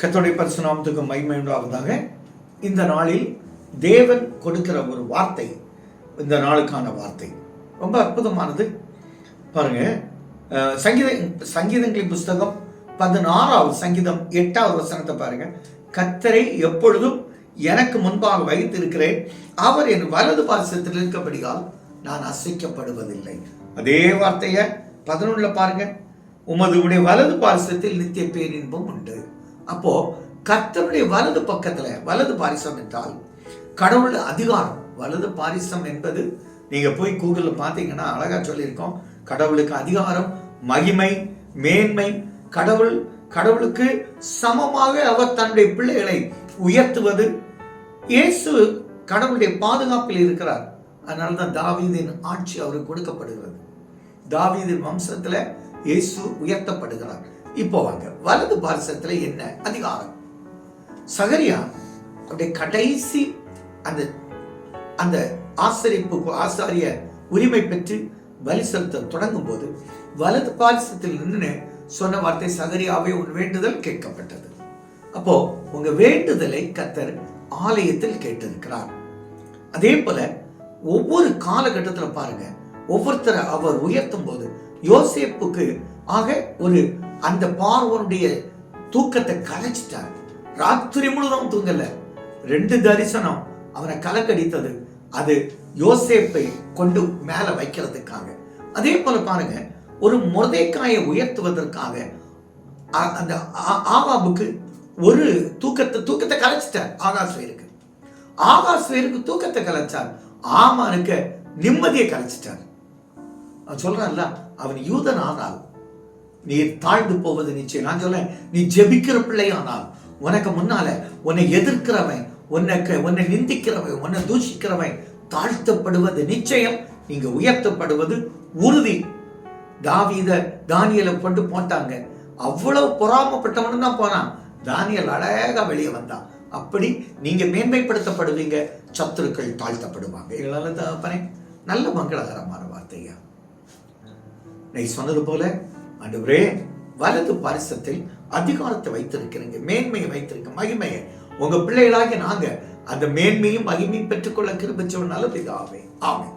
கத்தோடைய பரிசுநாமத்துக்கு மகிமை உண்டாவதாக. இந்த நாளில் தேவன் கொடுக்கிற ஒரு வார்த்தை இந்த நாளுக்கான வார்த்தை. ரொம்ப அற்புதமானது. பாருங்க சங்கீத சங்கீதங்களின் புஸ்தகம் பதினாறாவது சங்கீதம் எட்டாவது வசனத்தை பாருங்க. கத்தரை எப்பொழுதும் எனக்கு முன்பாக வைத்திருக்கிறேன். அவர் என் வலது பாசத்தில் இருக்கபடியால் நான் அசைக்கப்படுவதில்லை. அதே வார்த்தையை பதினொன்றுல பாருங்க. உமது உடைய வலது பாரிசத்தில் நித்திய பேரின்பம் உண்டு. அப்போ கர்த்தருடைய வலது பக்கத்துல வலது பாரிசம் என்றால் கடவுள் அதிகாரம். வலது பாரிசம் என்பது நீங்க போய் கூகுள்ல பார்த்தீங்கன்னா அழகா சொல்லியிருக்கோம். கடவுளுக்கு அதிகாரம் மகிமை மேன்மை. கடவுள் கடவுளுக்கு சமமாக அவர் தன்னுடைய பிள்ளைகளை உயர்த்துவது. இயேசு கடவுளுடைய பாதுகாப்பில் இருக்கிறார். அதனால தான் தாவீதின் ஆட்சி அவருக்கு கொடுக்கப்படுகிறது. தாவீதின் வம்சத்துல இயேசு உயர்த்தப்படுகிறார். இப்போ வாங்க. வலது பாரசத்துல என்ன அதிகாரம்? சகரியா அப்படியே கடைசி அந்த அந்த ஆசரிப்பு ஆசாரிய உரிமை பெற்று பலி செலுத்த தொடங்கும் போது வலது பாரிசத்தில் நின்று சொன்ன வார்த்தை சகரியாவே உன் வேண்டுதல் கேட்கப்பட்டது. அப்போ உங்க வேண்டுதலை கத்தர் ஆலயத்தில் கேட்டிருக்கிறார். அதே போல ஒவ்வொரு காலகட்டத்தில் பாருங்க. ஒவ்வொருத்தரை அவர் உயர்த்தும் போது யோசேப்புக்கு ஆக ஒரு அந்த பார்வனுடைய தூக்கத்தை கலைச்சிட்டார். ராத்திரி முழுதும் தூங்கல. ரெண்டு தரிசனம் அவனை கலக்கடித்தது. அது யோசேப்பை கொண்டு மேல வைக்கிறதுக்காக. அதே போல பாருங்க ஒரு முருதைக்காயை உயர்த்துவதற்காக அ- அந்த ஆ- ஒரு தூக்கத்தை தூக்கத்தை கலைச்சிட்டார் ஆகாஸ்வேருக்கு ஆகாஸ்வேருக்கு தூக்கத்தை கலைச்சார். ஆமானுக்கு நிம்மதியை கலைச்சிட்டார். சொல்றான்ல அவன் யூதன் ஆனால் நீ தாழ்ந்து போவது நிச்சயம். நான் சொல்ல நீ ஜெபிக்கிற பிள்ளையானால் உனக்கு முன்னால உன்னை எதிர்க்கிறவன் உன்னை உன்னை நிந்திக்கிறவன் உன்னை தூஷிக்கிறவன் தாழ்த்தப்படுவது நிச்சயம். நீங்க உயர்த்தப்படுவது உறுதி. தாவித தானியலை கொண்டு போட்டாங்க. அவ்வளவு பொறாமப்பட்டவனு தான் போனான். தானியல் அழகா வெளியே வந்தான். அப்படி நீங்க மேன்மைப்படுத்தப்படுவீங்க சத்துருக்கள் தாழ்த்தப்படுவாங்க. இதனால தகப்பனே நல்ல மங்களகரமான வார்த்தையா. நீ சொன்னது போல ஆண்டவரே வலது பரிசத்தில் அதிகாரத்தை வைத்திருக்கிறீங்க மேன்மையை வைத்திருக்க மகிமையை. உங்க பிள்ளைகளாகி நாங்க அந்த மேன்மையும் மகிமையும் பெற்றுக்கொள்ள கிருபிச்சவன் நல்லது ஆமே ஆமே